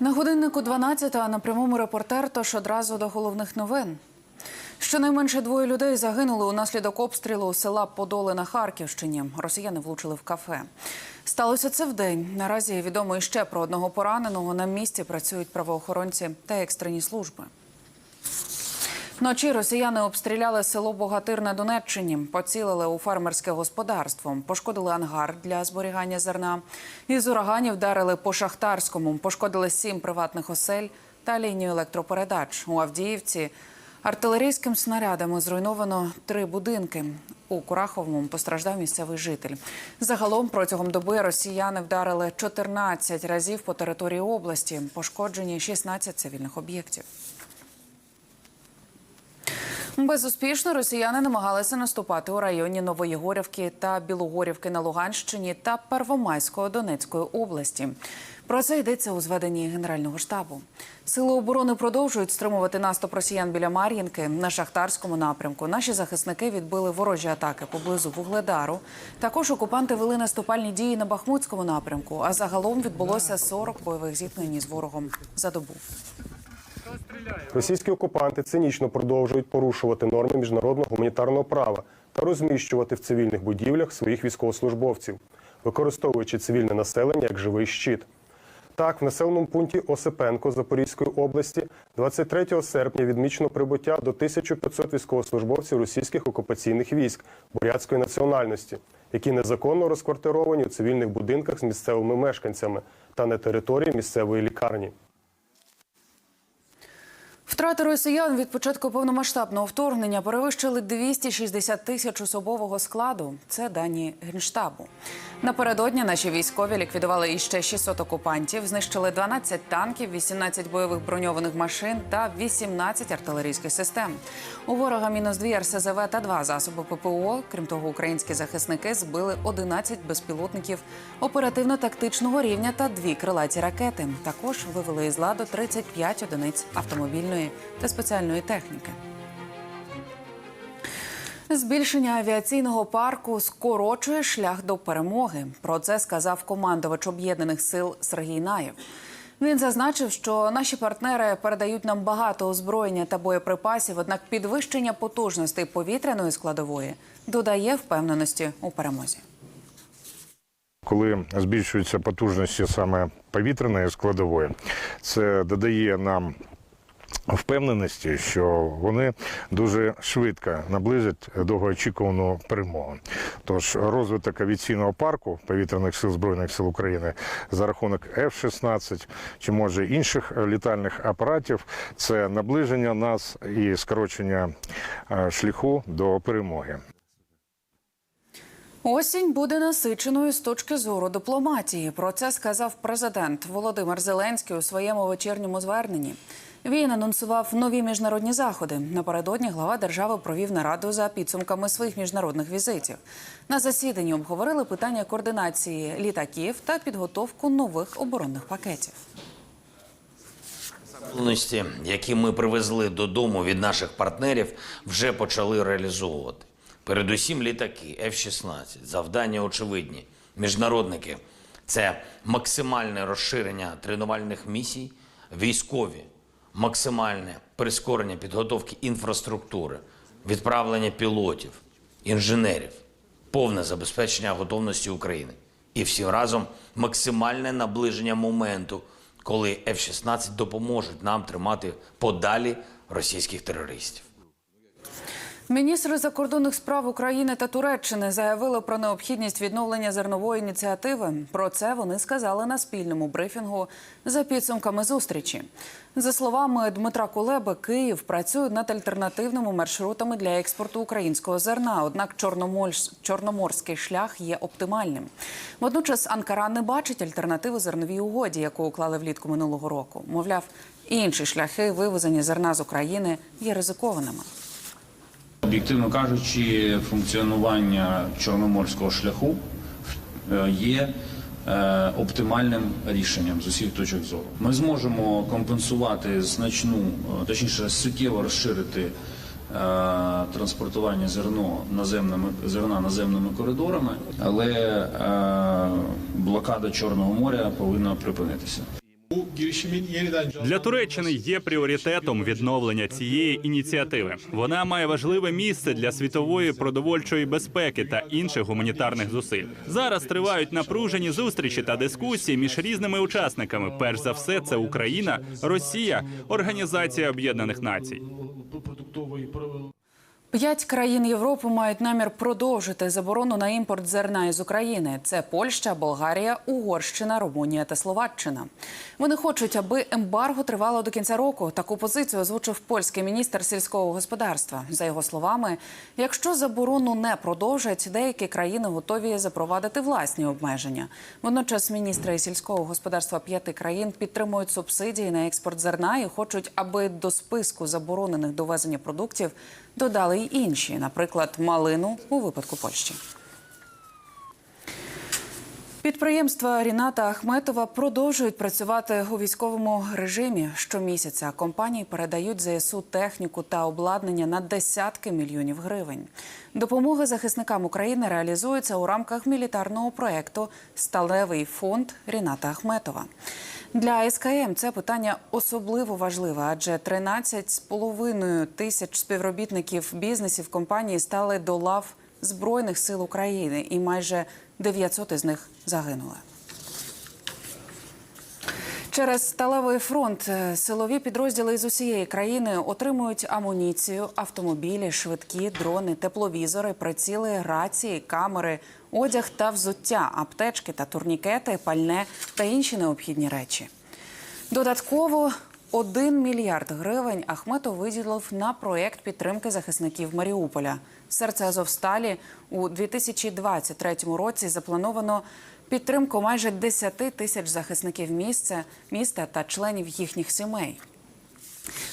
На годиннику 12, а на прямому репортер, тож одразу до головних новин. Щонайменше двоє людей загинули унаслідок обстрілу села Подоли на Харківщині. Росіяни влучили в кафе. Сталося це вдень. Наразі відомо іще про одного пораненого. На місці працюють правоохоронці та екстрені служби. Вночі росіяни обстріляли село Богатир на Донеччині, поцілили у фермерське господарство, пошкодили ангар для зберігання зерна. Із ураганів вдарили по шахтарському, пошкодили сім приватних осель та лінію електропередач. У Авдіївці артилерійським снарядами зруйновано три будинки. У Кураховому постраждав місцевий житель. Загалом протягом доби росіяни вдарили 14 разів по території області. Пошкоджені 16 цивільних об'єктів. Безуспішно росіяни намагалися наступати у районі Новоєгорівки та Білогорівки на Луганщині та Первомайської Донецької області. Про це йдеться у зведенні Генерального штабу. Сили оборони продовжують стримувати наступ росіян біля Мар'їнки на шахтарському напрямку. Наші захисники відбили ворожі атаки поблизу Вугледару. Також окупанти вели наступальні дії на Бахмутському напрямку. А загалом відбулося 40 бойових зіткнень із ворогом за добу. Російські окупанти цинічно продовжують порушувати норми міжнародного гуманітарного права та розміщувати в цивільних будівлях своїх військовослужбовців, використовуючи цивільне населення як живий щит. Так, в населеному пункті Осипенко Запорізької області 23 серпня відмічено прибуття до 1500 військовослужбовців російських окупаційних військ бурятської національності, які незаконно розквартировані у цивільних будинках з місцевими мешканцями та на території місцевої лікарні. Втрати росіян від початку повномасштабного вторгнення перевищили 260 тисяч особового складу. Це дані генштабу. Напередодні наші військові ліквідували іще 600 окупантів, знищили 12 танків, 18 бойових броньованих машин та 18 артилерійських систем. У ворога мінус 2 РСЗВ та 2 засоби ППО. Крім того, українські захисники збили 11 безпілотників оперативно-тактичного рівня та дві крилаті ракети. Також вивели із ладу 35 одиниць автомобільної та спеціальної техніки. Збільшення авіаційного парку скорочує шлях до перемоги. Про це сказав командувач об'єднаних сил Сергій Наєв. Він зазначив, що наші партнери передають нам багато озброєння та боєприпасів однак підвищення потужностей повітряної складової додає впевненості у перемозі. Коли збільшуються потужності саме повітряної складової, це додає нам впевненості, що вони дуже швидко наблизять довгоочікувану перемогу. Тож розвиток авіаційного парку повітряних сил збройних сил України за рахунок F-16 чи може інших літальних апаратів це наближення нас і скорочення е, шляху до перемоги. Осінь буде насиченою з точки зору дипломатії. Про це сказав президент Володимир Зеленський у своєму вечірньому зверненні. Він анонсував нові міжнародні заходи. Напередодні глава держави провів нараду за підсумками своїх міжнародних візитів. На засіданні обговорили питання координації літаків та підготовку нових оборонних пакетів. Які ми привезли додому від наших партнерів, вже почали реалізовувати. Передусім літаки F-16, завдання очевидні. Міжнародники це максимальне розширення тренувальних місій, військові, максимальне прискорення підготовки інфраструктури, відправлення пілотів, інженерів, повне забезпечення готовності України. І всі разом максимальне наближення моменту, коли F-16 допоможуть нам тримати подалі російських терористів. Міністри закордонних справ України та Туреччини заявили про необхідність відновлення зернової ініціативи. Про це вони сказали на спільному брифінгу за підсумками зустрічі. За словами Дмитра Кулеби, Київ працює над альтернативними маршрутами для експорту українського зерна. Однак Чорноморсь- чорноморський шлях є оптимальним. Водночас Анкара не бачить альтернативи зерновій угоді, яку уклали влітку минулого року. Мовляв, інші шляхи вивезення зерна з України є ризикованими. Об'єктивно кажучи, функціонування чорноморського шляху е, є е, оптимальним рішенням з усіх точок зору. Ми зможемо компенсувати значну, е, точніше суттєво розширити транспортування зерно наземними зерна наземними коридорами, але блокада Чорного моря повинна припинитися. Для Туреччини є пріоритетом відновлення цієї ініціативи. Вона має важливе місце для світової продовольчої безпеки та інших гуманітарних зусиль. Зараз тривають напружені зустрічі та дискусії між різними учасниками. Перш за все, це Україна, Росія, Організація Об'єднаних Націй. П'ять країн Європи мають намір продовжити заборону на імпорт зерна із України. Це Польща, Болгарія, Угорщина, Румунія та Словаччина. Вони хочуть, аби ембарго тривало до кінця року. Таку позицію озвучив польський міністр сільського господарства. За його словами, якщо заборону не продовжать, деякі країни готові запровадити власні обмеження. Водночас міністри сільського господарства п'яти країн підтримують субсидії на експорт зерна і хочуть, аби до списку заборонених довезення продуктів додали й інші, наприклад, малину у випадку Польщі. Підприємства Ріната Ахметова продовжують працювати у військовому режимі. Щомісяця компанії передають ЗСУ техніку та обладнання на десятки мільйонів гривень. Допомога захисникам України реалізується у рамках мілітарного проєкту Сталевий фонд Ріната Ахметова. Для СКМ це питання особливо важливе, адже 13,5 тисяч співробітників бізнесів компанії стали до лав Збройних сил України, і майже 900 із них загинули. Через сталевий фронт е, силові підрозділи з усієї країни отримують амуніцію, автомобілі, швидкі, дрони, тепловізори, приціли, рації, камери, одяг та взуття, аптечки та турнікети, пальне та інші необхідні речі. Додатково 1 мільярд гривень Ахметов виділив на проєкт підтримки захисників Маріуполя. Серце Азовсталі у 2023 році заплановано підтримку майже 10 тисяч захисників місця, міста та членів їхніх сімей.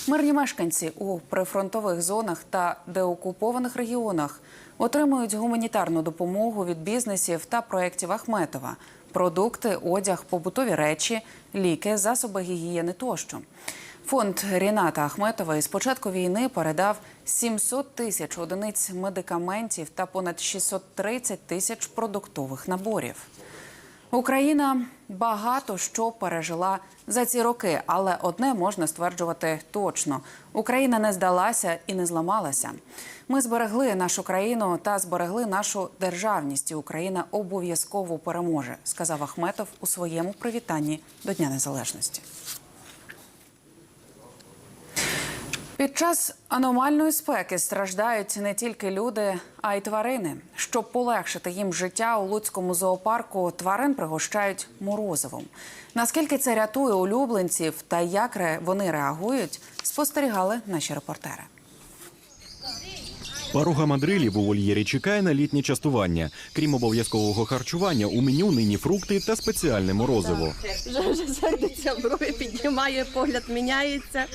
Мирні мешканці у прифронтових зонах та деокупованих регіонах отримують гуманітарну допомогу від бізнесів та проєктів Ахметова: продукти, одяг, побутові речі, ліки, засоби гігієни тощо. Фонд Ріната Ахметова із початку війни передав 700 тисяч одиниць медикаментів та понад 630 тисяч продуктових наборів. Україна багато що пережила за ці роки, але одне можна стверджувати точно: Україна не здалася і не зламалася. Ми зберегли нашу країну та зберегли нашу державність. І Україна обов'язково переможе, сказав Ахметов у своєму привітанні до Дня Незалежності. Під час аномальної спеки страждають не тільки люди, а й тварини. Щоб полегшити їм життя у Луцькому зоопарку, тварин пригощають морозивом. Наскільки це рятує улюбленців та як вони реагують, спостерігали наші репортери. Паруга мадрилів у вольєрі чекає на літнє частування. Крім обов'язкового харчування, у меню нині фрукти та спеціальне морозиво. Вже вже сердиться, брови піднімає, погляд міняється.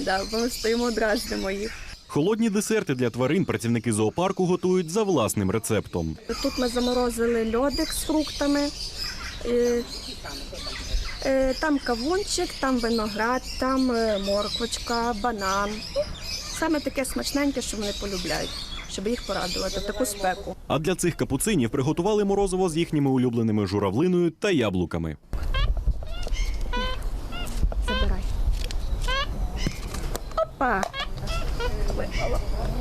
Да, ми стоїмо, дразнимо їх. Холодні десерти для тварин працівники зоопарку готують за власним рецептом. Тут ми заморозили льодик з фруктами. Е, е, Там кавунчик, там виноград, там е, морквочка, банан. Саме таке смачненьке, що вони полюбляють, щоб їх порадувати в таку спеку. А для цих капуцинів приготували морозиво з їхніми улюбленими журавлиною та яблуками. Забирай. Опа!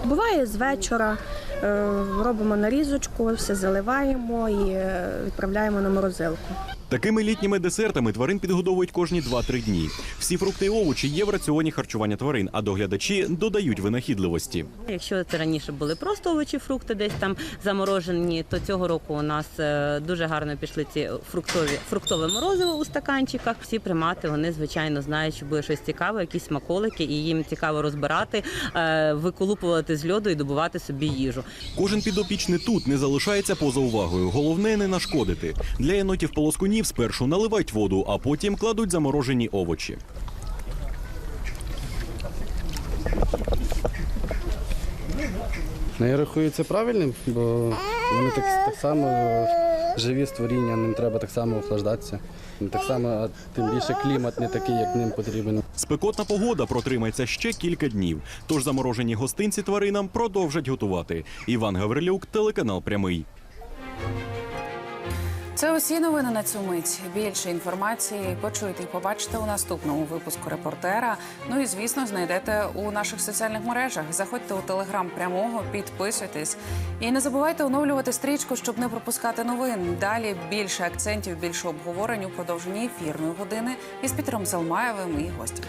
Буває з вечора. е, Робимо нарізочку, все заливаємо і е, відправляємо на морозилку. Такими літніми десертами тварин підгодовують кожні 2-3 дні. Всі фрукти і овочі є в раціоні харчування тварин, а доглядачі додають винахідливості. Якщо це раніше були просто овочі, фрукти десь там заморожені, то цього року у нас е, дуже гарно пішли ці фруктові фруктове морозиво у стаканчиках. Всі примати вони звичайно знають, що буде щось цікаве, якісь смаколики, і їм цікаво розбирати, е, виколупувати з льоду і добувати собі їжу. Кожен підопічний тут не залишається поза увагою. Головне не нашкодити. Для єнотів полоскунів спершу наливають воду, а потім кладуть заморожені овочі. Ну, я рахую це правильним, бо вони так, так само живі створіння, ним треба так само охлаждатися. Так само, а тим більше клімат не такий, як ним потрібен. Спекотна погода протримається ще кілька днів. Тож заморожені гостинці тваринам продовжать готувати. Іван Гаврилюк, телеканал Прямий. Це усі новини на цю мить. Більше інформації почуєте і побачите у наступному випуску репортера. Ну і звісно, знайдете у наших соціальних мережах. Заходьте у телеграм прямого, підписуйтесь і не забувайте оновлювати стрічку, щоб не пропускати новин. Далі більше акцентів, більше обговорень у продовженні ефірної години із Пітером Залмаєвим і гостями.